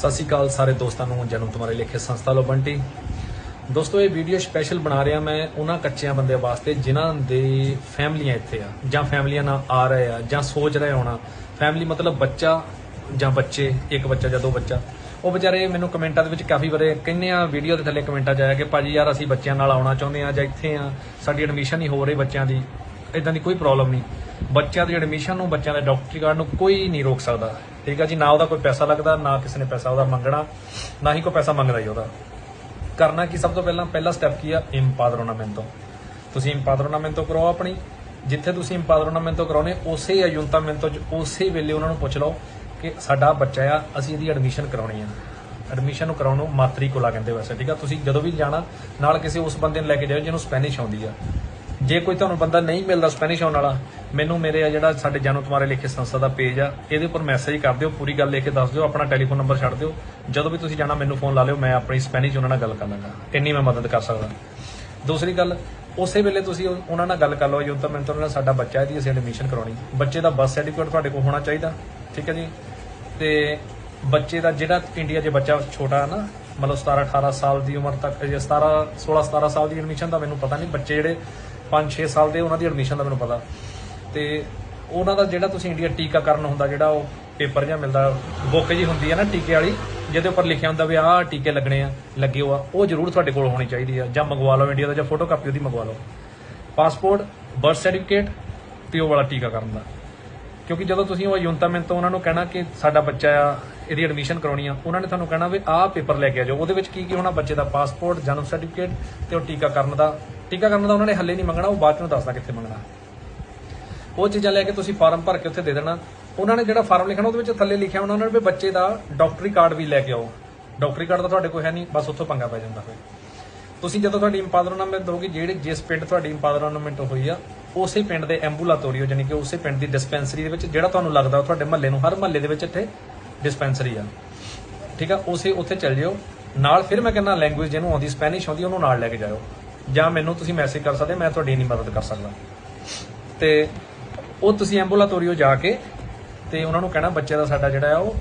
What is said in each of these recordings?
ਸਤਿ ਸ਼੍ਰੀ ਅਕਾਲ ਸਾਰੇ ਦੋਸਤਾਂ ਨੂੰ ਜਨਮ ਤੁਹਾਰੇ ਲਿਖੇ ਸੰਸਥਾ ਲੋ ਬੰਟੀ ਦੋਸਤੋ, ਇਹ ਵੀਡੀਓ ਸਪੈਸ਼ਲ ਬਣਾ ਰਿਹਾ ਮੈਂ ਉਹਨਾਂ ਕੱਚਿਆਂ ਬੰਦਿਆਂ ਵਾਸਤੇ ਜਿਨ੍ਹਾਂ ਦੇ ਫੈਮਲੀਆਂ ਇੱਥੇ ਆ, ਜਾਂ ਫੈਮਲੀਆਂ ਨਾਲ ਆ ਰਹੇ ਆ, ਜਾਂ ਸੋਚ ਰਹੇ ਹੋਣਾ। ਫੈਮਲੀ ਮਤਲਬ ਬੱਚਾ ਜਾਂ ਬੱਚੇ, ਇੱਕ ਬੱਚਾ ਜਾਂ ਦੋ ਬੱਚਾ। ਉਹ ਵਿਚਾਰੇ ਮੈਨੂੰ ਕਮੈਂਟਾਂ ਦੇ ਵਿੱਚ ਕਾਫੀ ਵਾਰੇ ਕਿੰਨਿਆਂ ਵੀਡੀਓ ਦੇ ਥੱਲੇ ਕਮੈਂਟਾਂ 'ਚ ਆਇਆ ਕਿ ਭਾਜੀ ਯਾਰ ਅਸੀਂ ਬੱਚਿਆਂ ਨਾਲ ਆਉਣਾ ਚਾਹੁੰਦੇ ਆ ਜਾਂ ਇੱਥੇ ਆ, ਸਾਡੀ ਐਡਮਿਸ਼ਨ ਨਹੀਂ ਹੋ ਰਹੀ ਬੱਚਿਆਂ ਦੀ ਇਦਾਂ ਦੀ ਕੋਈ ਪ੍ਰੋਬਲਮ ਨਹੀਂ। ਬੱਚਿਆਂ ਦੀ ਐਡਮਿਸ਼ਨ ਨੂੰ, ਬੱਚਿਆਂ ਦੇ ਡਾਕਟਰੀ ਕਾਰਡ ਨੂੰ ਕੋਈ ਨਹੀਂ ਰੋਕ ਸਕਦਾ। ਠੀਕ ਆ ਜੀ, ਨਾ ਉਹਦਾ ਕੋਈ ਪੈਸਾ ਲੱਗਦਾ, ਨਾ ਕਿਸੇ ਨੇ ਪੈਸਾ ਉਹਦਾ ਮੰਗਣਾ, ਨਾ ਹੀ ਕੋਈ ਪੈਸਾ ਮੰਗਦਾ ਹੀ ਉਹਦਾ। ਕਰਨਾ ਕੀ ਸਭ ਤੋਂ ਪਹਿਲਾਂ, ਪਹਿਲਾ ਸਟੈਪ ਕੀ ਆ? ਇੰਪਾਦਰੋਨਾਮੈਂਟੋ ਤੁਸੀਂ ਇੰਪਾਦਰੋਨਾਮੈਂਟੋ ਕਰਾਓ ਆਪਣੀ। ਜਿੱਥੇ ਤੁਸੀਂ ਇੰਪਾਦਰੋਨਾਮੈਂਟੋ ਕਰਾਉਨੇ ਉਸੇ ਅਯੁੰਤਾਮੈਂਟੋ ਚ, ਉਸੇ ਵੇਲੇ ਉਹਨਾਂ ਨੂੰ ਪੁੱਛ ਲਓ ਕਿ ਸਾਡਾ ਬੱਚਾ ਆ, ਅਸੀਂ ਇਹਦੀ ਐਡਮਿਸ਼ਨ ਕਰਾਉਣੀ ਆ। ਐਡਮਿਸ਼ਨ ਨੂੰ ਕਰਾਉਣ ਨੂੰ ਮਾਤਰੀ ਮਾਤਰੀਕੁਲਾ ਕਹਿੰਦੇ ਵੈਸੇ, ਠੀਕ ਆ? ਤੁਸੀਂ ਜਦੋਂ ਵੀ ਜਾਣਾ, ਨਾਲ ਕਿਸੇ ਉਸ ਬੰਦੇ ਨੂੰ ਲੈ ਕੇ ਜਾਓ ਜਿਹਨੂੰ ਸਪੈਨਿਸ਼ ਆਉਂਦੀ ਆ। ਜੇ ਕੋਈ ਤੁਹਾਨੂੰ ਬੰਦਾ ਨਹੀਂ ਮਿਲਦਾ ਸਪੈਨਿਸ਼ ਆਉਣ ਵਾਲਾ, ਮੈਨੂੰ ਮੇਰੇ ਜਿਹੜਾ ਸਾਡੇ ਜਾਨੋ ਤੁਹਾਰੇ ਲਿਖੇ ਸੰਸਥਾ ਦਾ ਪੇਜ ਆ, ਇਹਦੇ ਉੱਪਰ ਮੈਸੇਜ ਕਰ ਦਿਓ, ਪੂਰੀ ਗੱਲ ਲਿਖ ਕੇ ਦੱਸ ਦਿਓ, ਆਪਣਾ ਟੈਲੀਫੋਨ ਨੰਬਰ ਛੱਡ ਦਿਓ। ਜਦੋਂ ਵੀ ਤੁਸੀਂ ਜਾਣਾ, ਮੈਨੂੰ ਫੋਨ ਲਾ ਲਿਓ, ਮੈਂ ਆਪਣੀ ਸਪੈਨਿਸ਼ ਉਹਨਾਂ ਨਾਲ ਗੱਲ ਕਰ ਲਾਂਗਾ। ਇੰਨੀ ਮੈਂ ਮਦਦ ਕਰ ਸਕਦਾ। ਦੂਸਰੀ ਗੱਲ, ਉਸੇ ਵੇਲੇ ਤੁਸੀਂ ਉਹਨਾਂ ਨਾਲ ਗੱਲ ਕਰ ਲਓ ਜੋ ਤਾਂ ਮੈਨੂੰ ਤਾਂ ਸਾਡਾ ਬੱਚਾ ਇਹਦੀ ਅਸੀਂ ਐਡਮਿਸ਼ਨ ਕਰਾਉਣੀ। ਬੱਚੇ ਦਾ ਬਰਥ ਸਰਟੀਫਿਕੇਟ ਤੁਹਾਡੇ ਕੋਲ ਹੋਣਾ ਚਾਹੀਦਾ, ਠੀਕ ਹੈ ਜੀ? ਤੇ ਬੱਚੇ ਦਾ ਜਿਹੜਾ ਇੰਡੀਆ 'ਚ ਬੱਚਾ ਛੋਟਾ ਹੈ ਨਾ, ਮਤਲਬ 17 18 ਸਾਲ ਦੀ ਉਮਰ ਤੱਕ, ਜੇ 17 16 17 ਸਾਲ ਦੀ ਐਡਮਿਸ਼ਨ ਦਾ ਮੈਨੂੰ ਪਤਾ ਨਹੀਂ, ਬੱਚੇ ਜਿਹੜੇ 5 6 ਸਾਲ ਦੇ ਉਹਨਾਂ ਦੀ ਐਡਮਿਸ਼ਨ ਦਾ ਮੈਨੂੰ ਪਤਾ। ਤੇ ਉਹਨਾਂ ਦਾ ਜਿਹੜਾ ਤੁਸੀਂ ਇੰਡੀਆ ਟੀਕਾਕਰਨ ਹੁੰਦਾ ਜਿਹੜਾ ਉਹ ਪੇਪਰ ਜਿਹਾ ਮਿਲਦਾ, ਬੁੱਕ ਜੀ ਹੁੰਦੀ ਹੈ ਨਾ ਟੀਕੇ ਵਾਲੀ, ਜਿਹਦੇ ਉੱਪਰ ਲਿਖਿਆ ਹੁੰਦਾ ਵੀ ਆਹ ਟੀਕੇ ਲੱਗਣੇ ਆ, ਲੱਗੇ ਹੋ ਆ ਉਹ ਜ਼ਰੂਰ ਤੁਹਾਡੇ ਕੋਲ ਹੋਣੀ ਚਾਹੀਦੀ ਆ, ਜਾਂ ਮੰਗਵਾ ਲਓ ਇੰਡੀਆ ਦਾ, ਜਾਂ ਫੋਟੋ ਕਾਪੀ ਉਹਦੀ ਮੰਗਵਾ ਲਓ। ਪਾਸਪੋਰਟ ਬਰਥ ਸਰਟੀਫਿਕੇਟ ਤੇ ਉਹ ਵਾਲਾ ਟੀਕਾਕਰਨ ਦਾ। ਕਿਉਂਕਿ ਜਦੋਂ ਤੁਸੀਂ ਉਹ ਯੂਨਤਾਮੈਂਟ ਤੋਂ ਉਹਨਾਂ ਨੂੰ ਕਹਿਣਾ ਕਿ ਸਾਡਾ ਬੱਚਾ ਆ, ਇਹਦੀ ਐਡਮਿਸ਼ਨ ਕਰਾਉਣੀ ਆ, ਉਹਨਾਂ ਨੇ ਤੁਹਾਨੂੰ ਕਹਿਣਾ ਵੀ ਆਹ ਪੇਪਰ ਲੈ ਕੇ ਆ ਜਾਓ। ਉਹਦੇ ਵਿੱਚ ਕੀ ਕੀ ਹੋਣਾ ਬੱਚੇ ਦਾ? ਪਾਸਪੋਰਟ ਜਨਮ ਸਰਟੀਫਿਕੇਟ ਤੇ ਉਹ ਟੀਕਾਕਰਨ ਦਾ। ਟੀਕਾਕਰਨ ਦਾ ਉਹਨਾਂ ਨੇ ਹੱਲੇ ਨਹੀਂ ਮੰਗਣਾ, ਉਹ ਬਾਅਦ ਚੋਂ ਦੱਸਦਾ ਕਿੱਥੇ ਮੰਗਣਾ। ਉਹ ਚੀਜ਼ਾਂ ਲੈ ਕੇ ਤੁਸੀਂ ਫਾਰਮ ਭਰ ਕੇ ਉੱਥੇ ਦੇ ਦੇਣਾ। ਉਹਨਾਂ ਨੇ ਜਿਹੜਾ ਫਾਰਮ ਲਿਖਣਾ, ਉਹਦੇ ਵਿੱਚ ਥੱਲੇ ਲਿਖਿਆ ਉਹਨਾਂ ਨੇ ਵੀ ਬੱਚੇ ਦਾ ਡਾਕਟਰੀ ਕਾਰਡ ਵੀ ਲੈ ਕੇ ਆਓ। ਡਾਕਟਰੀ ਕਾਰਡ ਤਾਂ ਤੁਹਾਡੇ ਕੋਲ ਹੈ ਨਹੀਂ, ਬਸ ਉੱਥੋਂ ਪੰਗਾ ਪੈ ਜਾਂਦਾ ਫਿਰ। ਤੁਸੀਂ ਜਦੋਂ ਤੁਹਾਡੀ ਇੰਪਾਦਰਨਾਮੈਂਟ ਦੋਗੇ ਜਿਹੜੇ ਜਿਸ ਪਿੰਡ ਤੁਹਾਡੀ ਇੰਪਾਦਰਨਾਮੈਂਟ ਹੋਈ ਆ, ਉਸੇ ਪਿੰਡ ਦੇ ਐਂਬੂਲਾਟੋਰੀਓ ਯਾਨੀ ਕਿ ਉਸੇ ਪਿੰਡ ਦੀ ਡਿਸਪੈਂਸਰੀ ਦੇ ਵਿੱਚ ਜਿਹੜਾ ਤੁਹਾਨੂੰ ਲੱਗਦਾ ਤੁਹਾਡੇ ਮਹੱਲੇ ਨੂੰ, ਹਰ ਮਹੱਲੇ ਦੇ ਵਿੱਚ ਇੱਥੇ ਡਿਸਪੈਂਸਰੀ ਆ। ਠੀਕ ਆ? ਉਸੇ ਉੱਥੇ ਚੱਲ ਜਿਓ। ਨਾਲ ਫਿਰ ਮੈਂ ਕਹਿੰਦਾ ਲੈਂਗੁਏਜ ਜਿਹਨੂੰ ਆਉਂਦੀ ਸਪੈਨਿਸ਼ ਆਉਂਦੀ, ਉਹਨੂੰ ਨਾਲ ਲੈ ਕੇ ਜਾਇਓ। ਜਾਂ ਮੈਨੂੰ ਤੁਸੀਂ ਮੈਸੇਜ ਕਰ ਸਕਦੇ, ਮੈਂ ਤੁਹਾਡੀ ਇੰਨੀ ਮਦਦ ਕਰ ਸਕਦਾ। ਤੇ ਉਹ ਤੁਸੀਂ ਐਂਬੂਲਾਟੋਰੀਓ ਜਾ ਕੇ ਤੇ ਉਹਨਾਂ ਨੂੰ ਕਹਿਣਾ, ਬੱਚੇ ਦਾ ਸਾਡਾ ਜਿਹੜਾ ਆ ਉਹ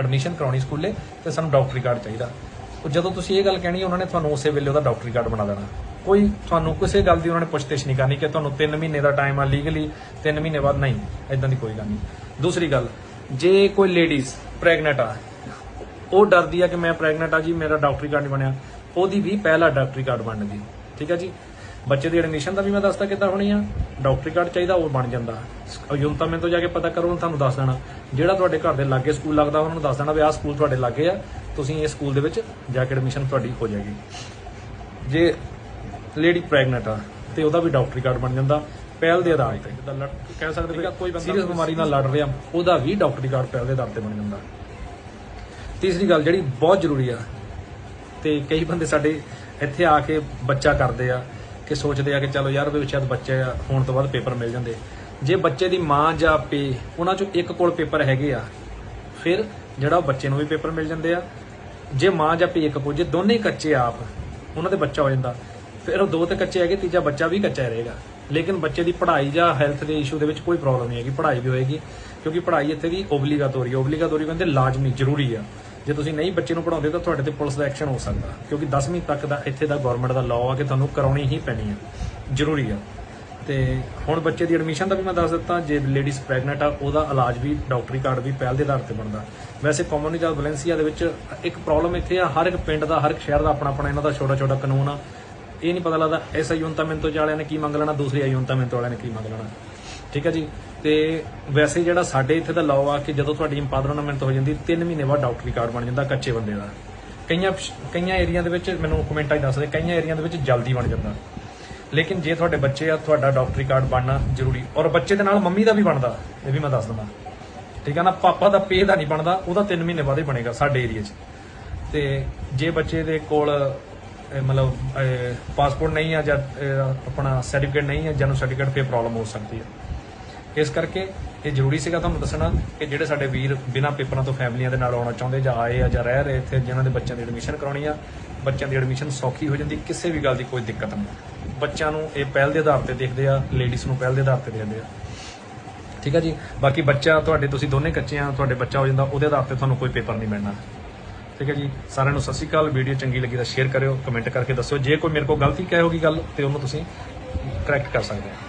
ਐਡਮਿਸ਼ਨ ਕਰਾਉਣੀ ਸਕੂਲੇ ਤੇ ਸਾਨੂੰ ਡਾਕਟਰੀ ਕਾਰਡ ਚਾਹੀਦਾ। ਉਹ ਜਦੋਂ ਤੁਸੀਂ ਇਹ ਗੱਲ ਕਹਿਣੀ, ਉਹਨਾਂ ਨੇ ਤੁਹਾਨੂੰ ਉਸੇ ਵੇਲੇ ਉਹਦਾ ਡਾਕਟਰੀ ਕਾਰਡ ਬਣਾ ਦੇਣਾ। ਕੋਈ ਤੁਹਾਨੂੰ ਕਿਸੇ ਗੱਲ ਦੀ ਉਹਨਾਂ ਨੇ ਪੁੱਛਤਿਛ ਨਹੀਂ ਕਰਨੀ ਕਿ ਤੁਹਾਨੂੰ 3 ਮਹੀਨੇ ਦਾ ਟਾਈਮ ਆ ਲੀਗਲੀ 3 ਮਹੀਨੇ ਬਾਅਦ ਨਹੀਂ ਇਦਾਂ ਦੀ ਕੋਈ ਗੱਲ ਨਹੀਂ। ਦੂਸਰੀ ਗੱਲ, ਜੇ ਕੋਈ ਲੇਡੀਜ਼ ਪ੍ਰੈਗਨੈਂਟ ਆ, ਉਹ ਡਰਦੀ ਆ ਕਿ ਮੈਂ ਪ੍ਰੈਗਨੈਂਟ ਆ ਜੀ, ਮੇਰਾ ਡਾਕਟਰੀ ਕਾਰਡ ਨਹੀਂ ਬਣਿਆ। ਉਹਦੀ ਵੀ ਪਹਿਲਾ ਡਾਕਟਰੀ ਕਾਰਡ ਬਣ ਗਈ ਠੀਕ ਆ ਜੀ? ਬੱਚੇ ਦੀ ਐਡਮਿਸ਼ਨ ਦਾ ਵੀ ਮੈਂ ਦੱਸਦਾ ਕਿੱਦਾਂ ਹੋਣੀ ਆ। ਡਾਕਟਰੀ ਕਾਰਡ ਚਾਹੀਦਾ ਉਹ ਬਣ ਜਾਂਦਾ। ਯੂਨਤਾ ਮੈਂ ਤੋਂ ਜਾ ਕੇ ਪਤਾ ਕਰੋ ਉਹਨੂੰ ਤੁਹਾਨੂੰ ਦੱਸ ਦੇਣਾ। ਜਿਹੜਾ ਤੁਹਾਡੇ ਘਰ ਦੇ ਲਾਗੇ ਸਕੂਲ ਲੱਗਦਾ ਉਹਨਾਂ ਨੂੰ ਦੱਸ ਦੇਣਾ ਵੀ ਆਹ ਸਕੂਲ ਤੁਹਾਡੇ ਲਾਗੇ ਆ। ਤੁਸੀਂ ਇਹ ਸਕੂਲ ਦੇ ਵਿੱਚ ਜਾ ਕੇ ਐਡਮਿਸ਼ਨ ਤੁਹਾਡੀ ਹੋ ਜਾਏਗੀ। ਜੇ ਲੇਡੀ ਪ੍ਰੈਗਨੈਂਟ ਆ ਤੇ ਉਹਦਾ ਵੀ ਡਾਕਟਰੀ ਕਾਰਡ ਬਣ ਜਾਂਦਾ। ਪਹਿਲ ਦੇ ਆਧਾਰ ਤੇ। ਜਿੱਦਾਂ ਲੜ ਕਹਿ ਸਕਦੇ ਵੀ ਕੋਈ ਬੰਦਾ ਸੀਰੀਅਸ ਬਿਮਾਰੀ ਨਾਲ ਲੜ ਰਿਹਾ। ਉਹਦਾ ਵੀ ਡਾਕਟਰੀ ਕਾਰਡ ਪਹਿਲ ਦੇ ਆਧਾਰ ਤੇ ਬਣ ਜਾਂਦਾ। ਤੀਸਰੀ ਗੱਲ ਜਿਹੜੀ ਬਹੁਤ ਜ਼ਰੂਰੀ ਆ ਤੇ ਕਈ ਬੰਦੇ ਸਾਡੇ ਇੱਥੇ ਆ ਕੇ ਬੱਚਾ ਕਰਦੇ ਆ ਕਿ ਸੋਚਦੇ ਆ ਕਿ ਚਲੋ ਯਾਰ ਵੀ ਸ਼ਾਇਦ ਬੱਚੇ ਆ, ਹੋਣ ਤੋਂ ਬਾਅਦ ਪੇਪਰ ਮਿਲ ਜਾਂਦੇ। ਜੇ ਬੱਚੇ ਦੀ ਮਾਂ ਜਾਂ ਪੇ ਉਹਨਾਂ ਚੋਂ ਇੱਕ ਕੋਲ ਪੇਪਰ ਹੈਗੇ ਆ ਫਿਰ ਜਿਹੜਾ ਉਹ ਬੱਚੇ ਨੂੰ ਵੀ ਪੇਪਰ ਮਿਲ ਜਾਂਦੇ ਆ। ਜੇ ਮਾਂ ਜਾਂ ਪੇ ਇੱਕ ਕੋਲ ਜੇ ਦੋਨੇ ਕੱਚੇ ਆਪ ਉਹਨਾਂ ਦੇ ਬੱਚਾ ਹੋ ਜਾਂਦਾ ਫਿਰ ਉਹ ਦੋ ਤੇ ਕੱਚੇ ਹੈਗੇ ਤੀਜਾ ਬੱਚਾ ਵੀ ਕੱਚਾ ਰਹੇਗਾ। ਲੇਕਿਨ ਬੱਚੇ ਦੀ ਪੜ੍ਹਾਈ ਜਾਂ ਹੈਲਥ ਦੇ ਇਸ਼ੂ ਦੇ ਵਿੱਚ ਕੋਈ ਪ੍ਰੋਬਲਮ ਨਹੀਂ ਹੈਗੀ ਪੜ੍ਹਾਈ ਵੀ ਹੋਏਗੀ ਕਿਉਂਕਿ ਪੜ੍ਹਾਈ ਇੱਥੇ ਦੀ ਓਬਲੀਗਾਟੋਰੀ ਓਬਲੀਗਾਟੋਰੀ ਕਹਿੰਦੇ ਲਾਜ਼ਮੀ ਜ਼ਰੂਰੀ ਆ। ਜੇ ਤੁਸੀਂ ਨਹੀਂ ਬੱਚੇ ਨੂੰ ਪੜਾਉਂਦੇ ਤਾਂ ਤੁਹਾਡੇ ਤੇ ਪੁਲਿਸ ਦਾ ਐਕਸ਼ਨ ਹੋ ਸਕਦਾ, ਕਿਉਂਕਿ 10ਵੀਂ ਤੱਕ ਦਾ ਇੱਥੇ ਦਾ ਗਵਰਨਮੈਂਟ ਦਾ ਲਾਅ ਆ ਕਿ ਤੁਹਾਨੂੰ ਕਰਾਉਣੀ ਹੀ ਪੈਣੀ ਆ, ਜ਼ਰੂਰੀ ਆ। ਤੇ ਹੁਣ ਬੱਚੇ ਦੀ ਐਡਮਿਸ਼ਨ ਦਾ ਵੀ ਮੈਂ ਦੱਸ ਦਿੱਤਾ, ਜੇ ਲੇਡੀਜ਼ ਪ੍ਰੈਗਨੈਂਟ ਆ, ਉਹਦਾ ਇਲਾਜ ਵੀ, ਡਾਕਟਰੀ ਕਾਰਡ ਵੀ ਪਹਿਲ ਦੇ ਆਧਾਰ ਤੇ ਬਣਦਾ। ਵੈਸੇ ਕਾਮਨਲੀ ਜਾਂ ਵੈਲੈਂਸੀਆ ਦੇ ਵਿੱਚ ਇੱਕ ਪ੍ਰੋਬਲਮ ਇੱਥੇ ਆ, ਹਰ ਇੱਕ ਪਿੰਡ ਦਾ, ਹਰ ਇੱਕ ਸ਼ਹਿਰ ਦਾ ਆਪਣਾ ਆਪਣਾ ਇਹਨਾਂ ਦਾ ਛੋਟਾ ਛੋਟਾ ਕਾਨੂੰਨ ਆ। ਇਹ ਨਹੀਂ ਪਤਾ ਲੱਗਦਾ ਐਸ ਆਯੂਨਤਾਮੈਂਟੋ ਵਾਲਿਆਂ ਨੇ ਕੀ ਮੰਗ ਲੈਣਾ, ਦੂਸਰੀ ਆਯੂਨਤਾਮੈਂਟੋ ਵਾਲਿਆਂ ਨੇ ਕੀ ਮੰਗ ਲੈਣਾ। ਠੀਕ ਹੈ ਜੀ? ਤੇ ਵੈਸੇ ਜਿਹੜਾ ਸਾਡੇ ਇੱਥੇ ਦਾ ਲਾਅ ਆ ਕਿ ਜਦੋਂ ਤੁਹਾਡੀ ਇੰਪਾਦਰਨਾਮੈਂਟ ਹੋ ਜਾਂਦੀ 3 ਮਹੀਨੇ ਬਾਅਦ ਡਾਕਟਰੀ ਕਾਰਡ ਬਣ ਜਾਂਦਾ ਕੱਚੇ ਬੰਦੇ ਦਾ। ਕਈਆਂ ਕਈਆਂ ਏਰੀਆ ਦੇ ਵਿੱਚ ਮੈਨੂੰ ਕਮੈਂਟਾਂ 'ਚ ਦੱਸਦੇ ਕਈਆਂ ਏਰੀਆ ਦੇ ਵਿੱਚ ਜਲਦੀ ਬਣ ਜਾਂਦਾ। ਲੇਕਿਨ ਜੇ ਤੁਹਾਡੇ ਬੱਚੇ ਆ, ਤੁਹਾਡਾ ਡਾਕਟਰੀ ਕਾਰਡ ਬਣਨਾ ਜ਼ਰੂਰੀ, ਔਰ ਬੱਚੇ ਦੇ ਨਾਲ ਮੰਮੀ ਦਾ ਵੀ ਬਣਦਾ, ਇਹ ਵੀ ਮੈਂ ਦੱਸ ਦਿੰਦਾ। ਠੀਕ ਹੈ ਨਾ? ਪਾਪਾ ਦਾ ਪੇ ਦਾ ਨਹੀਂ ਬਣਦਾ, ਉਹਦਾ 3 ਮਹੀਨੇ ਬਾਅਦ ਹੀ ਬਣੇਗਾ ਸਾਡੇ ਏਰੀਆ 'ਚ। ਤੇ ਜੇ ਬੱਚੇ ਦੇ ਕੋਲ ਮਤਲਬ ਪਾਸਪੋਰਟ ਨਹੀਂ ਆ ਜਾਂ ਆਪਣਾ ਸਰਟੀਫਿਕੇਟ ਨਹੀਂ ਆ ਜਨਮ ਸਰਟੀਫਿਕੇਟ ਤੇ ਪ੍ਰੋਬਲਮ ਹੋ ਸਕਦੀ ਹੈ। ਇਸ ਕਰਕੇ ਇਹ ਜ਼ਰੂਰੀ ਸੀਗਾ ਤੁਹਾਨੂੰ ਦੱਸਣਾ ਕਿ ਜਿਹੜੇ ਸਾਡੇ ਵੀਰ ਬਿਨਾਂ ਪੇਪਰਾਂ ਤੋਂ ਫੈਮਲੀਆਂ ਦੇ ਨਾਲ ਆਉਣਾ ਚਾਹੁੰਦੇ ਜਾਂ ਆਏ ਆ ਜਾਂ ਰਹਿ ਰਹੇ ਇੱਥੇ, ਜਿਨ੍ਹਾਂ ਦੇ ਬੱਚਿਆਂ ਦੀ ਐਡਮਿਸ਼ਨ ਕਰਾਉਣੀ ਆ, ਬੱਚਿਆਂ ਦੀ ਐਡਮਿਸ਼ਨ ਸੌਖੀ ਹੋ ਜਾਂਦੀ, ਕਿਸੇ ਵੀ ਗੱਲ ਦੀ ਕੋਈ ਦਿੱਕਤ ਨਹੀਂ। ਬੱਚਿਆਂ ਨੂੰ ਇਹ ਪਹਿਲ ਦੇ ਆਧਾਰ ਤੇ ਦੇਖਦੇ ਆ ਲੇਡੀਜ਼ ਨੂੰ ਪਹਿਲ ਦੇ ਆਧਾਰ ਤੇ ਦੇਖਦੇ ਆ। ਠੀਕ ਆ ਜੀ? ਬਾਕੀ ਬੱਚਾ ਤੁਹਾਡੇ, ਤੁਸੀਂ ਦੋਨੇ ਕੱਚੇ ਆ, ਤੁਹਾਡੇ ਬੱਚਾ ਹੋ ਜਾਂਦਾ, ਉਹਦੇ ਆਧਾਰ ਤੇ ਤੁਹਾਨੂੰ ਕੋਈ ਪੇਪਰ ਨਹੀਂ ਮਿਲਣਾ। ਠੀਕ ਹੈ ਜੀ? ਸਾਰਿਆਂ ਨੂੰ ਸਤਿ ਸ਼੍ਰੀ ਅਕਾਲ। ਵੀਡੀਓ ਚੰਗੀ ਲੱਗੀ ਤਾਂ ਸ਼ੇਅਰ ਕਰਿਓ ਕਮੈਂਟ ਕਰਕੇ ਦੱਸਿਓ। ਜੇ ਕੋਈ ਮੇਰੇ ਕੋਲ ਗਲਤੀ, ਕਹੇ ਹੋਗੀ ਗੱਲ, ਤੇ ਉਹਨੂੰ ਤੁਸੀਂ ਕਰੈਕਟ ਕਰ ਸਕਦੇ ਹੋ।